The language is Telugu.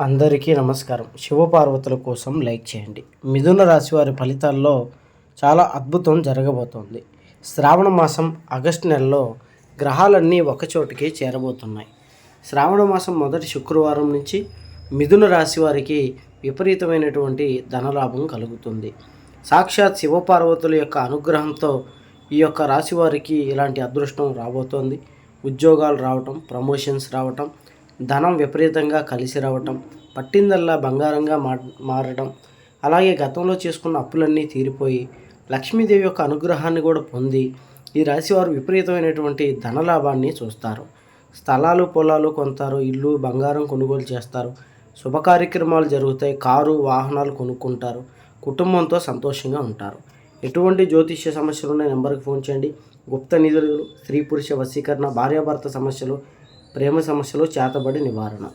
అందరికీ నమస్కారం. శివపార్వతుల కోసం లైక్ చేయండి. మిథున రాశి వారి ఫలితాల్లో చాలా అద్భుతం జరగబోతోంది. శ్రావణ మాసం ఆగస్టు నెలలో గ్రహాలన్నీ ఒకచోటికి చేరబోతున్నాయి. శ్రావణ మాసం మొదటి శుక్రవారం నుంచి మిథున రాశి వారికి విపరీతమైనటువంటి ధనలాభం కలుగుతుంది. సాక్షాత్ శివపార్వతుల యొక్క అనుగ్రహంతో ఈ యొక్క రాశి వారికి ఇలాంటి అదృష్టం రాబోతోంది. ఉద్యోగాలు రావటం ప్రమోషన్స్ రావటం ధనం విపరీతంగా కలిసి రావటం పట్టిందల్లా బంగారంగా మా మారడం అలాగే గతంలో చేసుకున్న అప్పులన్నీ తీరిపోయి లక్ష్మీదేవి యొక్క అనుగ్రహాన్ని కూడా పొంది ఈ రాశివారు విపరీతమైనటువంటి ధనలాభాన్ని చూస్తారు. స్థలాలు పొలాలు కొంటారు ఇల్లు బంగారం కొనుగోలు చేస్తారు శుభ కార్యక్రమాలు జరుగుతాయి కారు వాహనాలు కొనుక్కుంటారు కుటుంబంతో సంతోషంగా ఉంటారు. ఎటువంటి జ్యోతిష్య సమస్యలు ఉన్న నెంబర్కి ఫోన్ చేయండి. గుప్త నిధులు స్త్రీ పురుష వశీకరణ భార్యాభర్త సమస్యలు ప్రేమ సమస్యలు చేతబడి నివారణ.